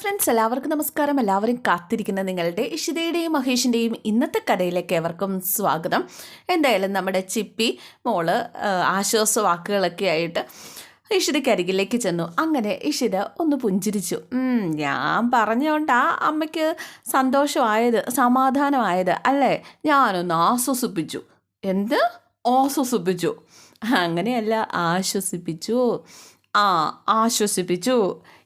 Friends എല്ലാവർക്കും നമസ്കാരം. എല്ലാവരും കാത്തിരിക്കുന്ന നിങ്ങളുടെ ഇഷിതയുടെയും മഹേഷിന്റെയും ഇന്നത്തെ കടയിലേക്ക് എവർക്കും സ്വാഗതം. എന്തായാലും നമ്മുടെ ചിപ്പി മോൾ ആ, ആശ്വാസ വാക്കുകളൊക്കെ ആയിട്ട് ഇഷിതയ്ക്ക് അരികിലേക്ക് ചെന്നു. അങ്ങനെ ഇഷിത ഒന്ന് പുഞ്ചിരിച്ചു. ഞാൻ ആ അമ്മയ്ക്ക് സന്തോഷമായത് സമാധാനമായത് അല്ലേ? ഞാനൊന്ന് ആശ്വസിപ്പിച്ചു. എന്ത്? ആശ്വസിപ്പിച്ചു. അങ്ങനെയല്ല ആശ്വസിപ്പിച്ചു. ആ ആശ്വസിപ്പിച്ചു.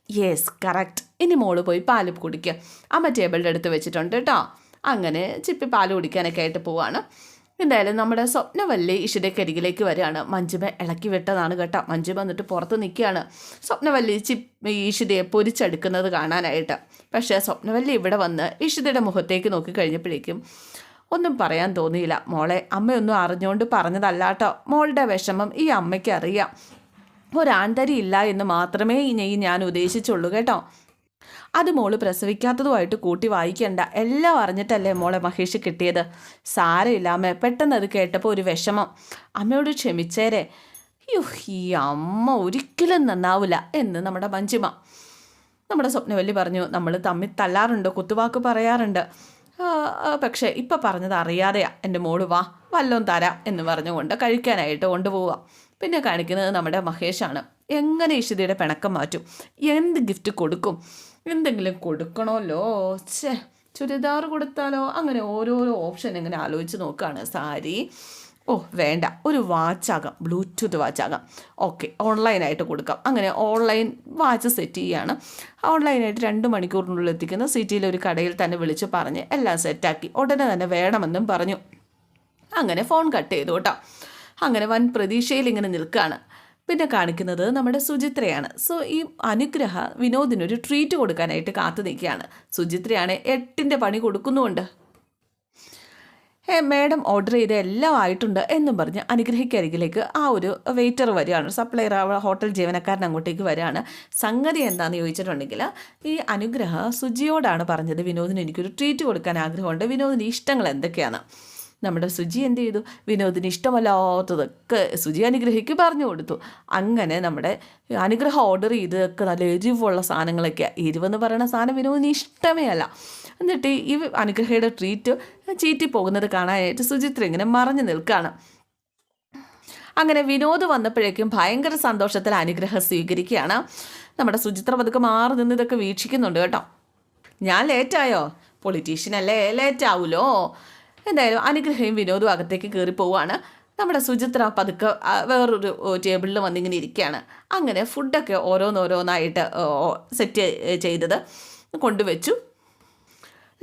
യെസ് കറക്റ്റ് ഇനി മോൾ പോയി പാൽ കുടിക്കുക അമ്മ ടേബിളിന്റെ അടുത്ത് വെച്ചിട്ടുണ്ട് കേട്ടോ അങ്ങനെ ചിപ്പി പാൽ കുടിക്കാനൊക്കെ ആയിട്ട് പോവാണ്. എന്തായാലും നമ്മുടെ സ്വപ്നവല്ലി കരികിലേക്ക് വരികയാണ്. മഞ്ജുമ ഇളക്കി വിട്ടതാണ് കേട്ടോ. മഞ്ജുമ എന്നിട്ട് പുറത്ത് നിൽക്കുകയാണ്. സ്വപ്നവല്ലി ചിപ്പ് ഈഷിതയെ പൊരിച്ചെടുക്കുന്നത് കാണാനായിട്ട്. പക്ഷേ സ്വപ്നവല്ലി ഇവിടെ വന്ന് ഇഷിതയുടെ മുഖത്തേക്ക് നോക്കി കഴിഞ്ഞപ്പോഴേക്കും ഒന്നും പറയാൻ തോന്നിയില്ല. മോളെ അമ്മയൊന്നും അറിഞ്ഞുകൊണ്ട് പറഞ്ഞതല്ലാട്ടോ മോളുടെ വിഷമം ഈ അമ്മയ്ക്ക് അറിയാം. ഒരാൺതരി ഇല്ല എന്ന് മാത്രമേ ഇനി ഞാൻ ഉദ്ദേശിച്ചുള്ളൂ കേട്ടോ. അത് മോൾ പ്രസവിക്കാത്തതുമായിട്ട് കൂട്ടി വായിക്കണ്ട. എല്ലാം അറിഞ്ഞിട്ടല്ലേ മോളെ മഹേഷ് കിട്ടിയത്? സാരമില്ല പെട്ടെന്ന് അത് കേട്ടപ്പോൾ ഒരു വിഷമം. അമ്മയോട് ക്ഷമിച്ചേരെ. യുഹ് ഈ അമ്മ ഒരിക്കലും നന്നാവില്ല എന്ന് നമ്മുടെ മഞ്ജിമ. നമ്മുടെ സ്വപ്നവല്ലി പറഞ്ഞു നമ്മൾ തമ്മിൽ തല്ലാറുണ്ട്? കുത്തുവാക്ക് പറയാറുണ്ട്. പക്ഷേ ഇപ്പം പറഞ്ഞത് അറിയാതെയാ. എന്റെ മോൾ വാ വല്ലോം തരാം എന്ന് പറഞ്ഞുകൊണ്ട് കഴിക്കാനായിട്ട് കൊണ്ടുപോവാം പിന്നെ കാണിക്കുന്നത് നമ്മുടെ മഹേഷാണ്. എങ്ങനെ ഇഷിതയുടെ പിണക്കം മാറ്റും? എന്ത് ഗിഫ്റ്റ് കൊടുക്കും? എന്തെങ്കിലും കൊടുക്കണമല്ലോ? ചേ ചുരിദാർ കൊടുത്താലോ? അങ്ങനെ ഓരോരോ ഓപ്ഷൻ ഇങ്ങനെ ആലോചിച്ച് നോക്കുകയാണ് സാരി. ഓ വേണ്ട. ഒരു വാച്ചാകാം ബ്ലൂടൂത്ത് വാച്ചാകാം. ഓക്കെ ഓൺലൈനായിട്ട് കൊടുക്കാം. അങ്ങനെ ഓൺലൈൻ വാച്ച് സെറ്റ് ചെയ്യുകയാണ് ഓൺലൈനായിട്ട് രണ്ട് മണിക്കൂറിനുള്ളിൽ എത്തിക്കുന്ന. സിറ്റിയിലെ ഒരു കടയിൽ തന്നെ വിളിച്ച് പറഞ്ഞ് എല്ലാം സെറ്റാക്കി ഉടനെ തന്നെ വേണമെന്നും പറഞ്ഞു. അങ്ങനെ ഫോൺ കട്ട് ചെയ്തു കേട്ടോ. അങ്ങനെ വൻ പ്രതീക്ഷയിൽ ഇങ്ങനെ നിൽക്കുകയാണ് പിന്നെ കാണിക്കുന്നത് നമ്മുടെ സുചിത്രയാണ്. സോ ഈ അനുഗ്രഹ വിനോദിനൊരു ട്രീറ്റ് കൊടുക്കാനായിട്ട് കാത്തു നിൽക്കുകയാണ്. സുചിത്രയാണ് എട്ടിന്റെ പണി കൊടുക്കുന്നുമുണ്ട്. ഏ മാഡം ഓർഡർ ചെയ്ത എല്ലാം ആയിട്ടുണ്ട് എന്നും പറഞ്ഞ് അനുഗ്രഹിക്കരികിലേക്ക് ആ ഒരു വെയിറ്റർ വരികയാണ്. സപ്ലയർ ആ ഹോട്ടൽ ജീവനക്കാരൻ അങ്ങോട്ടേക്ക് വരികയാണ്. സംഗതി എന്താണെന്ന് ചോദിച്ചിട്ടുണ്ടെങ്കിൽ ഈ അനുഗ്രഹ സുജിയോടാണ് പറഞ്ഞത് വിനോദിന് എനിക്കൊരു ട്രീറ്റ് കൊടുക്കാൻ ആഗ്രഹമുണ്ട്. വിനോദിന്റെ ഇഷ്ടങ്ങൾ എന്തൊക്കെയാണ്? നമ്മുടെ സുജി എന്ത് ചെയ്തു? വിനോദിന് ഇഷ്ടമല്ലാത്തതൊക്കെ സുജി അനുഗ്രഹിക്ക് പറഞ്ഞു കൊടുത്തു. അങ്ങനെ നമ്മുടെ അനുഗ്രഹം ഓർഡർ ചെയ്തതൊക്കെ നല്ല എരിവുള്ള സാധനങ്ങളൊക്കെ എരിവെന്ന് പറയുന്ന സാധനം വിനോദിന് ഇഷ്ടമേ അല്ല. എന്നിട്ട് ഈ അനുഗ്രഹയുടെ ട്രീറ്റ് ചീറ്റി പോകുന്നത് കാണാനായിട്ട് സുചിത്ര ഇങ്ങനെ മറഞ്ഞു നിൽക്കുകയാണ് അങ്ങനെ വിനോദ് വന്നപ്പോഴേക്കും ഭയങ്കര സന്തോഷത്തിൽ അനുഗ്രഹം സ്വീകരിക്കുകയാണ്. നമ്മുടെ സുചിത്ര പതുക്കെ മാറി നിന്ന് ഇതൊക്കെ വീക്ഷിക്കുന്നുണ്ട് കേട്ടോ. ഞാൻ ലേറ്റായോ പൊളിറ്റീഷ്യൻ അല്ലേ? ലേറ്റ് ആവുമല്ലോ എന്തായാലും അനുഗ്രഹയും വിനോദവും അകത്തേക്ക് കയറി പോവുകയാണ് നമ്മുടെ സുചിത്ര പതുക്കെ വേറൊരു ടേബിളിൽ വന്നിങ്ങനെ ഇരിക്കുകയാണ് അങ്ങനെ ഫുഡൊക്കെ ഓരോന്നോരോന്നായിട്ട് സെറ്റ് ചെയ്തത് കൊണ്ടുവച്ചു.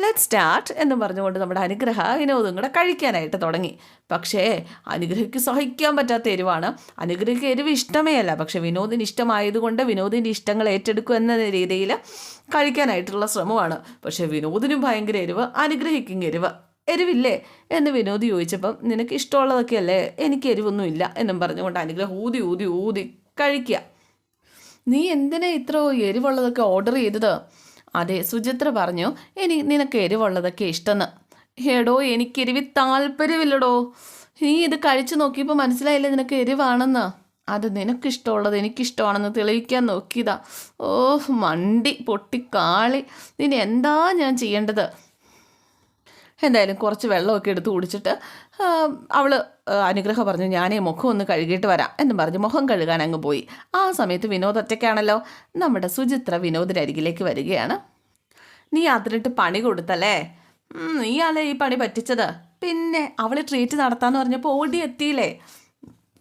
ലെറ്റ് സ്റ്റാർട്ട് എന്ന് പറഞ്ഞുകൊണ്ട് നമ്മുടെ അനുഗ്രഹ വിനോദം കൂടെ കഴിക്കാനായിട്ട് തുടങ്ങി. പക്ഷേ അനുഗ്രഹയ്ക്ക് സഹിക്കാൻ പറ്റാത്ത എരിവാണ്. അനുഗ്രഹയ്ക്ക് എരിവ് ഇഷ്ടമേ അല്ല. പക്ഷേ വിനോദിന് ഇഷ്ടമായതുകൊണ്ട് വിനോദിന്റെ ഇഷ്ടങ്ങൾ ഏറ്റെടുക്കും എന്ന രീതിയിൽ കഴിക്കാനായിട്ടുള്ള ശ്രമമാണ്. പക്ഷേ വിനോദിനും ഭയങ്കര എരിവ് അനുഗ്രഹിക്കും എരിവ്. എരിവില്ലേ? എന്ന് വിനോദ് ചോദിച്ചപ്പം നിനക്ക് ഇഷ്ടമുള്ളതൊക്കെയല്ലേ? എനിക്ക് എരിവൊന്നും ഇല്ല എന്നും പറഞ്ഞുകൊണ്ട് അനുഗ്രഹം ഊതി ഊതി ഊതി കഴിക്കുക. നീ എന്തിനാ ഇത്ര എരിവുള്ളതൊക്കെ ഓർഡർ ചെയ്തത്? അതെ സുചിത്ര പറഞ്ഞു ഇനി നിനക്ക് എരിവുള്ളതൊക്കെ ഇഷ്ടമെന്ന് എടോ എനിക്ക് എരിവി താല്പര്യമില്ലടോ. നീ ഇത് കഴിച്ചു നോക്കിയപ്പോൾ മനസ്സിലായില്ലേ നിനക്ക് എരിവാണെന്ന്? അത് നിനക്കിഷ്ടമുള്ളത് എനിക്കിഷ്ടമാണെന്ന് തെളിയിക്കാൻ നോക്കിയതാ. ഓഹ് മണ്ടി പൊട്ടിക്കാളി നിന്നെ എന്താ ഞാൻ ചെയ്യേണ്ടത്? എന്തായാലും കുറച്ച് വെള്ളമൊക്കെ എടുത്ത് കുടിച്ചിട്ട് അവൾ അനുഗ്രഹം പറഞ്ഞു ഞാനേ മുഖം ഒന്ന് കഴുകിയിട്ട് വരാം എന്ന് പറഞ്ഞ്. മുഖം കഴുകാൻ അങ്ങ് പോയി. ആ സമയത്ത് വിനോദ് ഒറ്റയ്ക്കാണല്ലോ. നമ്മുടെ സുചിത്ര വിനോദിന്റെ അരികിലേക്ക് വരികയാണ്. നീ അതിനിട്ട് പണി കൊടുത്തല്ലേ? നീയാളെ ഈ പണി പറ്റിച്ചത്? പിന്നെ അവളെ ട്രീറ്റ് നടത്താന്ന് പറഞ്ഞപ്പോൾ ഓടി എത്തിയില്ലേ?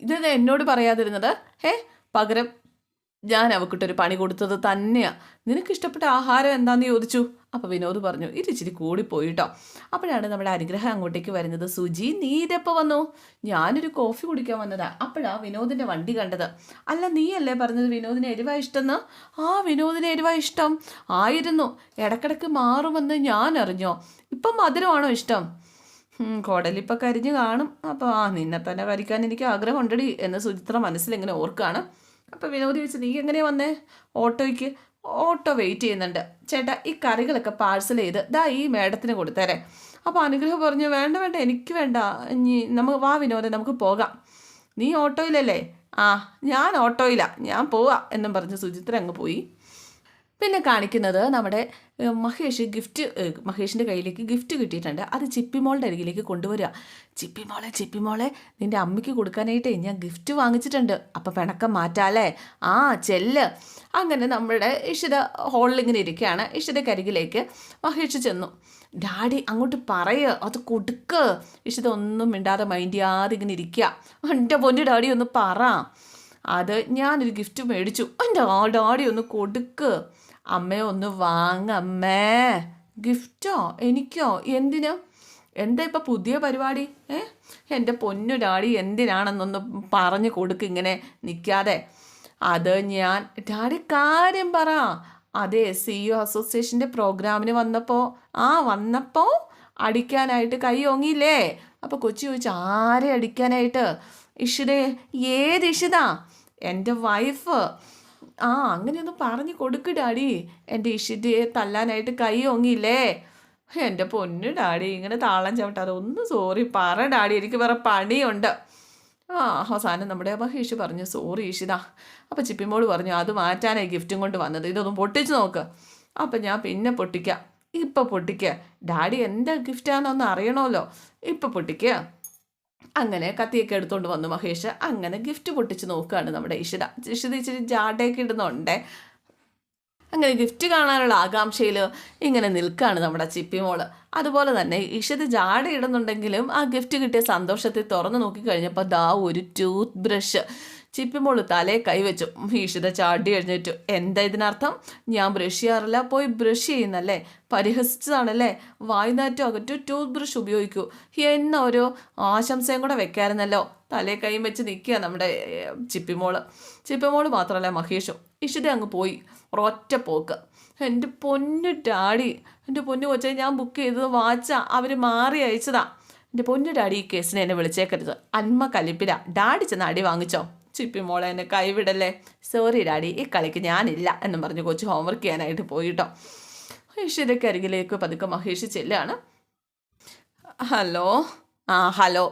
ഇത് എന്നോട് പറയാതിരുന്നത്? ഏ പകരം ഞാൻ അവക്കിട്ടൊരു പണി കൊടുത്തത് തന്നെയാ. നിനക്ക് ഇഷ്ടപ്പെട്ട ആഹാരം എന്താന്ന് ചോദിച്ചു? അപ്പോൾ വിനോദ് പറഞ്ഞു ഇത് ഇച്ചിരി കൂടിപ്പോയിട്ടോ അപ്പോഴാണ് നമ്മുടെ അനുഗ്രഹം അങ്ങോട്ടേക്ക് വരുന്നത്. സുജി നീ ഇതെപ്പോൾ വന്നു? ഞാനൊരു കോഫി കുടിക്കാൻ വന്നതാ. അപ്പോഴാ വിനോദിന്റെ വണ്ടി കണ്ടത്. അല്ല നീയല്ലേ പറഞ്ഞത് വിനോദിന് എരിവ ഇഷ്ടമെന്ന് ആ വിനോദിന് എരിവ ഇഷ്ടം. ആയിരുന്നു. ഇടക്കിടക്ക് മാറുമെന്ന് ഞാൻ അറിഞ്ഞോ? ഇപ്പം മധുരമാണോ ഇഷ്ടം? കോടലിപ്പ കുടലിപ്പോൾ കരിഞ്ഞ് കാണും. അപ്പോൾ ആ നിന്നെ തന്നെ വരിക്കാൻ എനിക്ക് ആഗ്രഹമുണ്ടടി എന്ന് സുചിത്ര മനസ്സിലിങ്ങനെ ഓർക്കാണ്. അപ്പോൾ വിനോദ് ചോദിച്ചു നീ എങ്ങനെയാ വന്നേ? ഓട്ടോയ്ക്ക് ഓട്ടോ വെയിറ്റ് ചെയ്യുന്നുണ്ട്. ചേട്ടാ ഈ കറികളൊക്കെ പാഴ്സൽ ചെയ്ത് ദാ ഈ മേഡത്തിന് കൊടുത്തേരെ. അപ്പോൾ അനുഗ്രഹം പറഞ്ഞു വേണ്ട വേണ്ട എനിക്ക് വേണ്ട. ഇനി നമുക്ക് വാ വിനോദം നമുക്ക് പോകാം. നീ ഓട്ടോയിലല്ലേ? ആ ഞാൻ ഓട്ടോയിലാണ് ഞാൻ പോവാം എന്നും പറഞ്ഞ് സുചിത്ര അങ്ങ് പോയി. പിന്നെ കാണിക്കുന്നത് നമ്മുടെ മഹേഷ് ഗിഫ്റ്റ് മഹേഷിന്റെ കയ്യിലേക്ക് ഗിഫ്റ്റ് കിട്ടിയിട്ടുണ്ട്. അത് ചിപ്പിമോളുടെ അരികിലേക്ക് കൊണ്ടുവരിക. ചിപ്പിമോളെ ചിപ്പിമോളെ നിന്റെ അമ്മയ്ക്ക് കൊടുക്കാനായിട്ടേ ഞാൻ ഗിഫ്റ്റ് വാങ്ങിച്ചിട്ടുണ്ട്. അപ്പം പിണക്കം മാറ്റാലേ ആ ചെല്ല്. അങ്ങനെ നമ്മുടെ ഇഷിത ഹോളിൽ ഇങ്ങനെ ഇരിക്കുകയാണ്. ഇഷിതയ്ക്ക് അരികിലേക്ക് മഹേഷ് ചെന്നു. ഡാഡി അങ്ങോട്ട് പറയ്. അത് കൊടുക്ക്. ഇഷിത ഒന്നും മിണ്ടാതെ മൈൻഡ് ചെയ്യാതെ ഇങ്ങനെ ഇരിക്കുക. എന്റെ പൊന്നു ഡാഡി ഒന്ന് പറ. അത് ഞാനൊരു ഗിഫ്റ്റ് മേടിച്ചു. എന്റെ ആ ഡാഡി ഒന്ന് കൊടുക്ക്. അമ്മയെ ഒന്ന് വാങ്ങ അമ്മേ. ഗിഫ്റ്റോ? എനിക്കോ? എന്തിനു? എന്താ ഇപ്പം പുതിയ പരിപാടി? ഏ? എന്റെ പൊന്നു ഡാഡി എന്തിനാണെന്നൊന്ന് പറഞ്ഞു കൊടുക്ക് ഇങ്ങനെ നിൽക്കാതെ. അത് ഞാൻ ഡാഡി കാര്യം പറ. അതെ സി യു അസോസിയേഷന്റെ പ്രോഗ്രാമിന് വന്നപ്പോൾ ആ വന്നപ്പോൾ അടിക്കാനായിട്ട് കൈ ഓങ്ങിയില്ലേ? അപ്പോൾ കൊച്ചു ചോദിച്ചു ആരെ അടിക്കാനായിട്ട്? ഇഷിതേ ഏത് ഇഷിത? എന്റെ വൈഫ്. ആ അങ്ങനെയൊന്നും പറഞ്ഞു കൊടുക്ക് ഡാഡി. എന്റെ ഇഷിതയെ തല്ലാനായിട്ട് കൈ ഓങ്ങിയില്ലേ? എന്റെ പൊന്നു ഡാഡി ഇങ്ങനെ താളം ചവിട്ടാതെ ഒന്ന് സോറി പറ ഡാഡി എനിക്ക് വേറെ പണിയുണ്ട്. ആ അവസാനം നമ്മുടെ മഹേഷ് പറഞ്ഞു സോറി ഈഷിത അപ്പോൾ ചിപ്പിമോൾ പറഞ്ഞു അത് മാറ്റാനായി ഗിഫ്റ്റും കൊണ്ട് വന്നത്. ഇതൊന്നും പൊട്ടിച്ച് നോക്ക്. അപ്പം ഞാൻ പിന്നെ പൊട്ടിക്കാം. ഇപ്പം പൊട്ടിക്കുക ഡാഡി എന്റെ ഗിഫ്റ്റാണെന്നൊന്ന് അറിയണമല്ലോ ഇപ്പം പൊട്ടിക്കുക അങ്ങനെ കത്തിയൊക്കെ എടുത്തുകൊണ്ട് വന്നു മഹേഷ്. അങ്ങനെ ഗിഫ്റ്റ് പൊട്ടിച്ച് നോക്കുകയാണ് നമ്മുടെ ഇഷിത. ഇഷിത ഇച്ചിരി ജാടയൊക്കെ ഇടുന്നുണ്ടേ. അങ്ങനെ ഗിഫ്റ്റ് കാണാനുള്ള ആകാംക്ഷയിൽ ഇങ്ങനെ നിൽക്കുകയാണ് നമ്മുടെ ചിപ്പി ചിപ്പിമോൾ അതുപോലെ തന്നെ ഇഷിത് ജാട ഇടുന്നുണ്ടെങ്കിലും ആ ഗിഫ്റ്റ് കിട്ടിയ സന്തോഷത്തെ തുറന്നു നോക്കിക്കഴിഞ്ഞപ്പോൾ ദാ ഒരു ടൂത്ത് ബ്രഷ് ചിപ്പിമോൾ തലേ കൈവച്ചു ഈഷിത ചാടി എഴുന്നേറ്റു. എന്താ ഇതിനർത്ഥം? ഞാൻ ബ്രഷ് ചെയ്യാറില്ല. പോയി ബ്രഷ് ചെയ്യുന്നല്ലേ? പരിഹസിച്ചതാണല്ലേ? വായ്നാറ്റം അകറ്റു ടൂത്ത് ബ്രഷ് ഉപയോഗിക്കൂ. എന്ന ഒരു ആശംസയും കൂടെ വെക്കാറുണ്ടല്ലോ തലേ കൈയും വെച്ച് നിൽക്കുക നമ്മുടെ ചിപ്പിമോൾ. ചിപ്പിമോൾ മാത്രമല്ല മഹേഷും. ഇഷിത അങ്ങ് പോയി. ഒരൊറ്റ പോക്ക്. എന്റെ പൊന്നു ഡാഡി. എന്റെ പൊന്നു കൊച്ചെ ഞാൻ ബുക്ക് ചെയ്തത് വാച്ച അവർ മാറി അയച്ചതാ. എന്റെ പൊന്നു ഡാഡി ഈ കേസിനെ എന്നെ വിളിച്ചേക്കരുത്. അന്മ കലിപ്പില. ഡാഡി ചെന്ന് അടി വാങ്ങിച്ചോ. ചിപ്പി മോളെ എന്നെ കൈവിടല്ലേ? സോറി ഡാഡി ഈ കളിക്ക് ഞാനില്ല എന്നും പറഞ്ഞ് കൊച്ചു ഹോംവർക്ക് ചെയ്യാനായിട്ട് പോയിട്ടോ. മഹേഷിന്റെ അരികിലേക്ക് പതുക്കെ മഹേഷ് ചെല്ലാണ്. ഹലോ ആ ഹലോ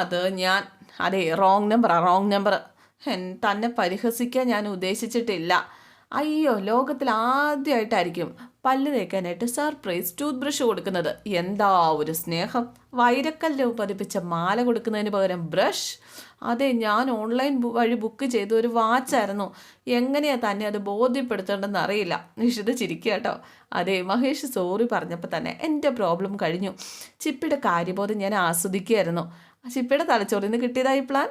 അത് ഞാൻ അതെ റോങ് നമ്പറാ റോങ് നമ്പർ തന്നെ പരിഹസിക്കാൻ ഞാൻ ഉദ്ദേശിച്ചിട്ടില്ല. അയ്യോ ലോകത്തിൽ ആദ്യമായിട്ടായിരിക്കും പല്ല് തേക്കാനായിട്ട് സർപ്രൈസ് ടൂത്ത് ബ്രഷ് കൊടുക്കുന്നത്. എന്താ ഒരു സ്നേഹം? വൈരക്കല്ല് പതിപ്പിച്ച മാല കൊടുക്കുന്നതിന് പകരം ബ്രഷ്? അതെ ഞാൻ ഓൺലൈൻ വഴി ബുക്ക് ചെയ്ത ഒരു വാച്ചായിരുന്നു. എങ്ങനെയാ തന്നെ അത് ബോധ്യപ്പെടുത്തേണ്ടെന്ന് അറിയില്ല. നിഷിത ചിരിക്കുക കേട്ടോ. അതെ മഹേഷ് സോറി പറഞ്ഞപ്പോൾ തന്നെ എന്റെ പ്രോബ്ലം കഴിഞ്ഞു. ചിപ്പിയുടെ കാര്യബോധം ഞാൻ ആസ്വദിക്കുകയായിരുന്നു. ചിപ്പിയുടെ തലച്ചോറിൽ നിന്ന് കിട്ടിയതായി പ്ലാൻ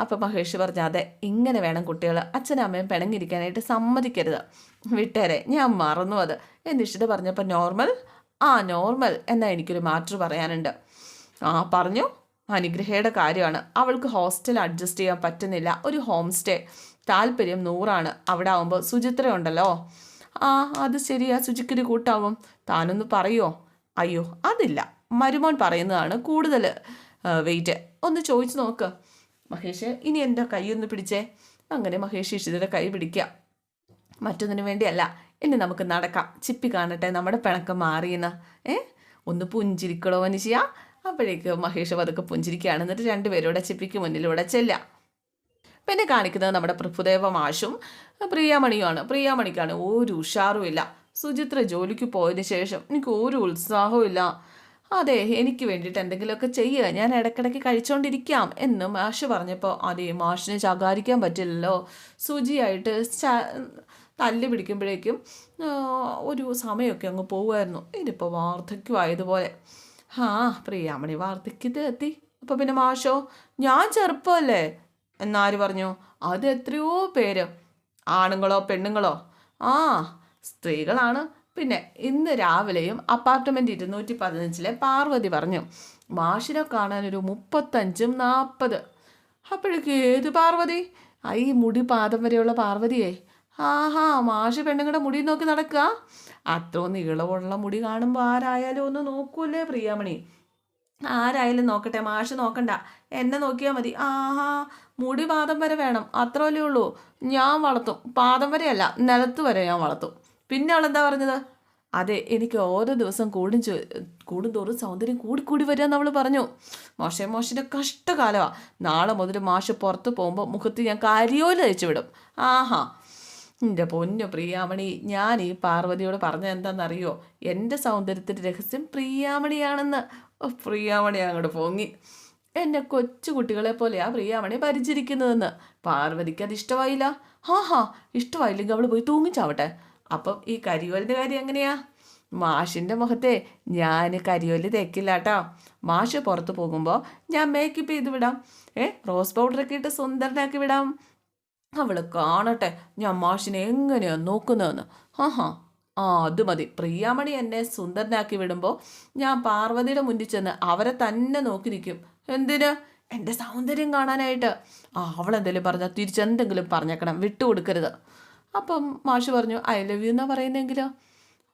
അപ്പം മഹേഷ് പറഞ്ഞു അതെ ഇങ്ങനെ വേണം കുട്ടികൾ അച്ഛനും അമ്മയും പിണങ്ങിയിരിക്കാനായിട്ട് സമ്മതിക്കരുത്. വിട്ടേരെ ഞാൻ മറന്നു അത്. എന്നിഷിത പറഞ്ഞപ്പോൾ നോർമൽ? ആ നോർമൽ. എന്നാൽ എനിക്കൊരു മാറ്റർ പറയാനുണ്ട്. ആ പറഞ്ഞു അനുഗ്രഹയുടെ കാര്യമാണ്. അവൾക്ക് ഹോസ്റ്റൽ അഡ്ജസ്റ്റ് ചെയ്യാൻ പറ്റുന്നില്ല. ഒരു ഹോം സ്റ്റേ. താല്പര്യം നൂറാണ്. അവിടെ ആവുമ്പോൾ സുചിത്ര ഉണ്ടല്ലോ ആ അത് ശരിയാ. സുചിക്കൊരു കൂട്ടാവും. താനൊന്ന് പറയുമോ അയ്യോ അതില്ല. മരുമോൻ പറയുന്നതാണ് കൂടുതൽ വെയിറ്റ്. ഒന്ന് ചോദിച്ചു നോക്ക്. മഹേഷ് ഇനി എന്റെ കൈയൊന്ന് പിടിച്ചേ. അങ്ങനെ മഹേഷ് ഇഷിതയുടെ കൈ പിടിക്കുക. മറ്റൊന്നിനു വേണ്ടിയല്ല ഇനി നമുക്ക് നടക്കാം. ചിപ്പി കാണട്ടെ നമ്മുടെ പിണക്കം മാറിയെന്ന്. ഏ? ഒന്ന് പുഞ്ചിരിക്കണോ മനുഷ്യ? അപ്പോഴേക്ക് മഹേഷ് പതുക്കെ പുഞ്ചിരിക്കുകയാണ്. എന്നിട്ട് രണ്ടുപേരൂടെ ചിപ്പിക്ക് മുന്നിലൂടെ ചെല്ലാം പിന്നെ കാണിക്കുന്നത് നമ്മുടെ പ്രഭുദേവ മാഷും പ്രിയാമണിയുമാണ്. പ്രിയാമണിക്കാണ് ഒരു ഉഷാറുമില്ല. സുചിത്ര ജോലിക്ക് പോയതിന് ശേഷം എനിക്ക് ഒരു ഉത്സാഹവും അതെ എനിക്ക് വേണ്ടിയിട്ട് എന്തെങ്കിലുമൊക്കെ ചെയ്യുക. ഞാൻ ഇടയ്ക്കിടയ്ക്ക് കഴിച്ചുകൊണ്ടിരിക്കാം എന്ന് മാഷ് പറഞ്ഞപ്പോൾ അതെ മാഷിനെ ശകാരിക്കാൻ പറ്റില്ലല്ലോ. സുചിയായിട്ട് തല്ല് പിടിക്കുമ്പോഴേക്കും ഒരു സമയമൊക്കെ അങ്ങ് പോകുമായിരുന്നു. ഇതിപ്പോൾ വാർദ്ധക്യമായതുപോലെ ആ പ്രിയാമണി വാർദ്ധക്യത്തിൽ എത്തി. അപ്പോൾ പിന്നെ മാഷോ ഞാൻ ചെറുപ്പമല്ലേ? എന്നാര് പറഞ്ഞു. അത് എത്രയോ പേര്. ആണുങ്ങളോ പെണ്ണുങ്ങളോ? ആ സ്ത്രീകളാണ്. പിന്നെ ഇന്ന് രാവിലെയും അപ്പാർട്ട്മെന്റ് ഇരുന്നൂറ്റി പതിനഞ്ചിലെ പാർവതി പറഞ്ഞു മാഷിനെ കാണാൻ ഒരു മുപ്പത്തഞ്ചും നാൽപ്പത് അപ്പോഴേക്ക് ഏത് പാർവതി? ഐ മുടി പാദം വരെയുള്ള പാർവതിയേ. ആഹാ മാഷ് പെണ്ണുങ്ങളുടെ മുടി നോക്കി നടക്കുക. അത്ര നീളമുള്ള മുടി കാണുമ്പോൾ ആരായാലും ഒന്ന് നോക്കൂല്ലേ പ്രിയാമണി. ആരായാലും നോക്കട്ടെ മാഷ് നോക്കണ്ട. എന്നെ നോക്കിയാൽ മതി. ആഹാ മുടി പാദം വരെ വേണം. അത്രയല്ലേ ഉള്ളൂ. ഞാൻ വളർത്തും. പാദം വരെയല്ല നിലത്ത് വരെ ഞാൻ വളർത്തും. പിന്നെ അവൾ എന്താ പറഞ്ഞത്? അതെ എനിക്ക് ഓരോ ദിവസം കൂടും ചോ- കൂടും തോറും സൗന്ദര്യം കൂടിക്കൂടി കൂടി എന്ന് അവൾ പറഞ്ഞു. മോശ മോശിന്റെ കഷ്ടകാലമാണ് നാളെ മുതൽ മാഷ് പുറത്ത് പോകുമ്പോൾ മുഖത്ത് ഞാൻ കരിയോല തയ്ച്ചു വിടും. ആഹാ. എന്റെ പൊന്നു പ്രിയാമണി ഞാൻ ഈ പാർവതിയോട് പറഞ്ഞത് എന്താണെന്നറിയോ എന്റെ സൗന്ദര്യത്തിന്റെ രഹസ്യം പ്രിയാമണിയാണെന്ന്. പ്രിയാമണി അങ്ങോട്ട് പൊങ്ങി. എന്നെ കൊച്ചു കുട്ടികളെ പോലെയാ പ്രിയാമണി പരിചരിക്കുന്നതെന്ന് പാർവതിക്ക് അത് ഇഷ്ടമായില്ല ഹാ ഹാ ഇഷ്ടമായില്ലെങ്കിൽ അവൾ പോയി തൂങ്ങിച്ചാവട്ടെ. അപ്പം ഈ കരിയോലിന്റെ കാര്യം എങ്ങനെയാ? മാഷിന്റെ മുഖത്തെ ഞാൻ കരിയോൽ തേക്കില്ല കേട്ടോ മാഷ് പുറത്ത് പോകുമ്പോൾ ഞാൻ മേക്കപ്പ് ചെയ്ത് വിടാം. ഏ റോസ് പൗഡറൊക്കെ ഇട്ട് സുന്ദരനാക്കി വിടാം. അവൾ കാണട്ടെ ഞാൻ മാഷിനെ എങ്ങനെയാണ് നോക്കുന്നതെന്ന്. ഹാ ആ അത് മതി. പ്രിയാമണി എന്നെ സുന്ദരനാക്കി വിടുമ്പോൾ ഞാൻ പാർവതിയുടെ മുന്നിൽ ചെന്ന് അവരെ തന്നെ നോക്കി നിൽക്കും. എന്തിന്? എന്റെ സൗന്ദര്യം കാണാനായിട്ട്. ആ അവളെന്തെങ്കിലും പറഞ്ഞാൽ തിരിച്ചെന്തെങ്കിലും പറഞ്ഞേക്കണം. വിട്ടുകൊടുക്കരുത്. അപ്പം മാഷ് പറഞ്ഞു ഐ ലവ് യു എന്നാ പറയുന്നെങ്കിലോ?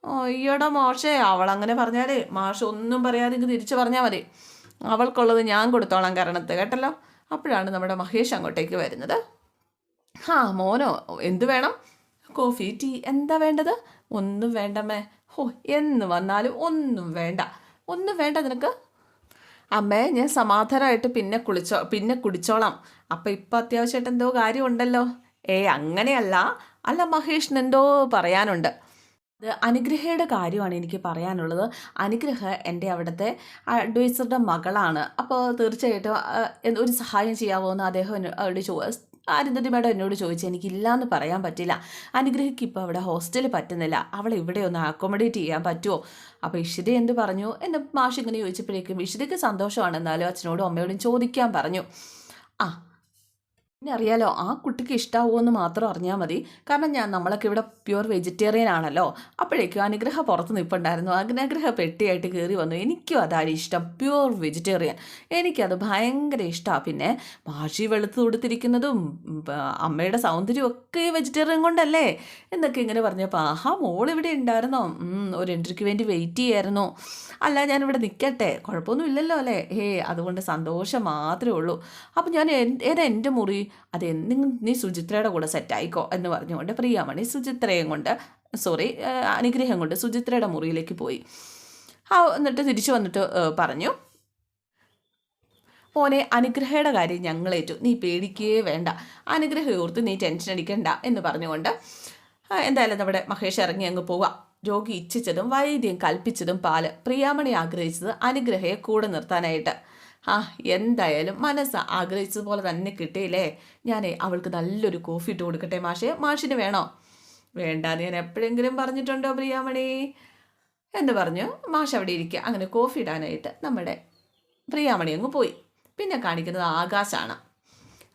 അയ്യടാ മാഷേ അവൾ അങ്ങനെ പറഞ്ഞാലേ മാഷ് ഒന്നും പറയാതെ തിരിച്ചു പറഞ്ഞാൽ മതി. അവൾക്കുള്ളത് ഞാൻ കൊടുത്തോളാം കാരണത്ത് കേട്ടല്ലോ? അപ്പോഴാണ് നമ്മുടെ മഹേഷ് അങ്ങോട്ടേക്ക് വരുന്നത്. ഹാ മോനോ എന്ത് വേണം? കോഫി ടീ എന്താ വേണ്ടത്? ഒന്നും വേണ്ടമ്മേ. ഹോ എന്ന് വന്നാലും ഒന്നും വേണ്ട. ഒന്നും വേണ്ട നിനക്ക്? അമ്മേ ഞാൻ സമാധാനമായിട്ട് പിന്നെ കുളിച്ചോ പിന്നെ കുടിച്ചോളാം. അപ്പം ഇപ്പം അത്യാവശ്യമായിട്ട് എന്തോ കാര്യമുണ്ടല്ലോ. ഏ അങ്ങനെയല്ല. അല്ല മഹേഷിന് എന്തോ പറയാനുണ്ട്. ഇത് അനുഗ്രഹയുടെ കാര്യമാണ് എനിക്ക് പറയാനുള്ളത്. അനുഗ്രഹ എന്റെ അവിടുത്തെ അഡ്വൈസറുടെ മകളാണ്. അപ്പോൾ തീർച്ചയായിട്ടും ഒരു സഹായം ചെയ്യാവോ എന്ന് അദ്ദേഹം എന്നോട് ചോ അരുന്ധതി മേഡം എന്നോട് ചോദിച്ചു. എനിക്കില്ല എന്ന് പറയാൻ പറ്റില്ല. അനുഗ്രഹിക്ക് ഇപ്പോൾ അവിടെ ഹോസ്റ്റലിൽ പറ്റുന്നില്ല. അവളെ ഇവിടെ ഒന്ന് അക്കോമഡേറ്റ് ചെയ്യാൻ പറ്റുമോ? അപ്പോൾ ഇഷിത എന്ത് പറഞ്ഞു? എന്റെ മാഷിങ്ങനെ ചോദിച്ചപ്പോഴേക്കും ഇഷിതയ്ക്ക് സന്തോഷമാണ് എന്നാലും അച്ഛനോടും അമ്മയോടും ചോദിക്കാൻ പറഞ്ഞു. ആ പിന്നെ അറിയാലോ ആ കുട്ടിക്ക് ഇഷ്ടാവുമോ എന്ന് മാത്രം അറിഞ്ഞാൽ മതി. കാരണം ഞാൻ നമ്മളൊക്കെ ഇവിടെ പ്യുവർ വെജിറ്റേറിയൻ ആണല്ലോ. അപ്പോഴേക്കും അനുഗ്രഹ പുറത്ത് നിൽപ്പുണ്ടായിരുന്നു അനുഗ്രഹ പെട്ടിയായിട്ട് കയറി വന്നു. എനിക്കും അതാണ് ഇഷ്ടം. പ്യുവർ വെജിറ്റേറിയൻ എനിക്കത് ഭയങ്കര ഇഷ്ടമാണ് പിന്നെ ഭാഷി വെളുത്ത് കൊടുത്തിരിക്കുന്നതും അമ്മയുടെ സൗന്ദര്യം ഒക്കെ വെജിറ്റേറിയൻ കൊണ്ടല്ലേ? എന്നൊക്കെ ഇങ്ങനെ പറഞ്ഞപ്പോൾ ആഹാ മോൾ ഇവിടെ ഉണ്ടായിരുന്നോ? ഒരു എൻട്രിക്ക് വേണ്ടി വെയിറ്റ് ചെയ്യായിരുന്നു. അല്ല ഞാനിവിടെ നിൽക്കട്ടെ കുഴപ്പമൊന്നും ഇല്ലല്ലോ അല്ലേ? ഏ അതുകൊണ്ട് സന്തോഷം മാത്രമേ ഉള്ളൂ. അപ്പം ഞാൻ ഏതാ എന്റെ മുറി? അതെ നീ സുചിത്രയുടെ കൂടെ സെറ്റായിക്കോ എന്ന് പറഞ്ഞുകൊണ്ട് പ്രിയാമണി സുചിത്രയും കൊണ്ട് സോറി അനുഗ്രഹം കൊണ്ട് സുചിത്രയുടെ മുറിയിലേക്ക് പോയി. ആ എന്നിട്ട് തിരിച്ചു വന്നിട്ട് പറഞ്ഞു മോനെ അനുഗ്രഹയുടെ കാര്യം ഞങ്ങളേറ്റു നീ പേടിക്കുകയേ വേണ്ട. അനുഗ്രഹം ഓർത്ത് നീ ടെൻഷൻ അടിക്കണ്ട. എന്ന് പറഞ്ഞുകൊണ്ട് എന്തായാലും നമ്മുടെ മഹേഷ് ഇറങ്ങി അങ്ങ് പോവുക രോഗി ഇച്ഛിച്ചതും വൈദ്യം കൽപ്പിച്ചതും പാൽ. പ്രിയാമണി ആഗ്രഹിച്ചത് അനുഗ്രഹയെ കൂടെ നിർത്താനായിട്ട്. ആ എന്തായാലും മനസ്സ് ആഗ്രഹിച്ചതുപോലെ തന്നെ കിട്ടിയില്ലേ? ഞാൻ അവൾക്ക് നല്ലൊരു കോഫി ഇട്ട് കൊടുക്കട്ടെ മാഷേ. മാഷിന് വേണോ? വേണ്ടാന്ന് ഞാൻ എപ്പോഴെങ്കിലും പറഞ്ഞിട്ടുണ്ടോ പ്രിയാമണി? എന്ന് പറഞ്ഞു. മാഷ് അവിടെ ഇരിക്കുക. അങ്ങനെ കോഫി ഇടാനായിട്ട് നമ്മുടെ പ്രിയാമണി അങ്ങ് പോയി. പിന്നെ കാണിക്കുന്നത് ആകാശാണ്.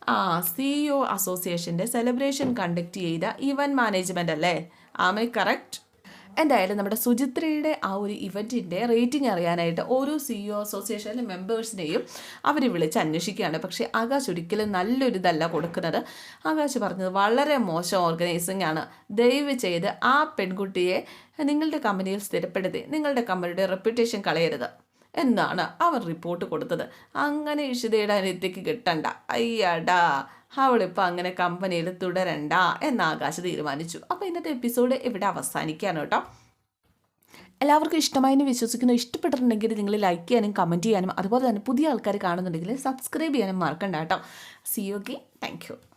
ആ സി ഒ അസോസിയേഷന്റെ സെലിബ്രേഷൻ കണ്ടക്ട് ചെയ്ത ഇവന്റ് മാനേജ്മെന്റ് അല്ലേ? ആമേ കറക്റ്റ് എന്തായാലും നമ്മുടെ സുചിത്രയുടെ ആ ഒരു ഇവന്റിന്റെ റേറ്റിംഗ് അറിയാനായിട്ട് ഓരോ സി ഒ അസോസിയേഷനിലെ മെമ്പേഴ്സിനെയും അവർ വിളിച്ച് അന്വേഷിക്കുകയാണ്. പക്ഷേ ആകാശ് ഒരിക്കലും നല്ലൊരിതല്ല കൊടുക്കുന്നത്. ആകാശ് പറഞ്ഞത് വളരെ മോശം ഓർഗനൈസിംഗ് ആണ്. ദയവ് ചെയ്ത് ആ പെൺകുട്ടിയെ നിങ്ങളുടെ കമ്പനിയിൽ സ്ഥിരപ്പെടുത്തി നിങ്ങളുടെ കമ്പനിയുടെ റെപ്യൂട്ടേഷൻ കളയരുത്. എന്നാണ് അവർ റിപ്പോർട്ട് കൊടുത്തത്. അങ്ങനെ ഇഷിതയുടെ അനിത്യക്ക് കിട്ടണ്ട. അയ്യടാ അവളിപ്പോൾ അങ്ങനെ കമ്പനിയിൽ തുടരണ്ട എന്ന് ആകാശ് തീരുമാനിച്ചു. അപ്പോൾ ഇന്നത്തെ എപ്പിസോഡ് ഇവിടെ അവസാനിക്കുകയാണ് കേട്ടോ. എല്ലാവർക്കും ഇഷ്ടമായി എന്ന് വിശ്വസിക്കുന്നു. ഇഷ്ടപ്പെട്ടിട്ടുണ്ടെങ്കിൽ നിങ്ങൾ ലൈക്ക് ചെയ്യാനും കമന്റ് ചെയ്യാനും അതുപോലെ തന്നെ പുതിയ ആൾക്കാർ കാണുന്നുണ്ടെങ്കിൽ സബ്സ്ക്രൈബ് ചെയ്യാനും മറക്കണ്ട കേട്ടോ. C okay thank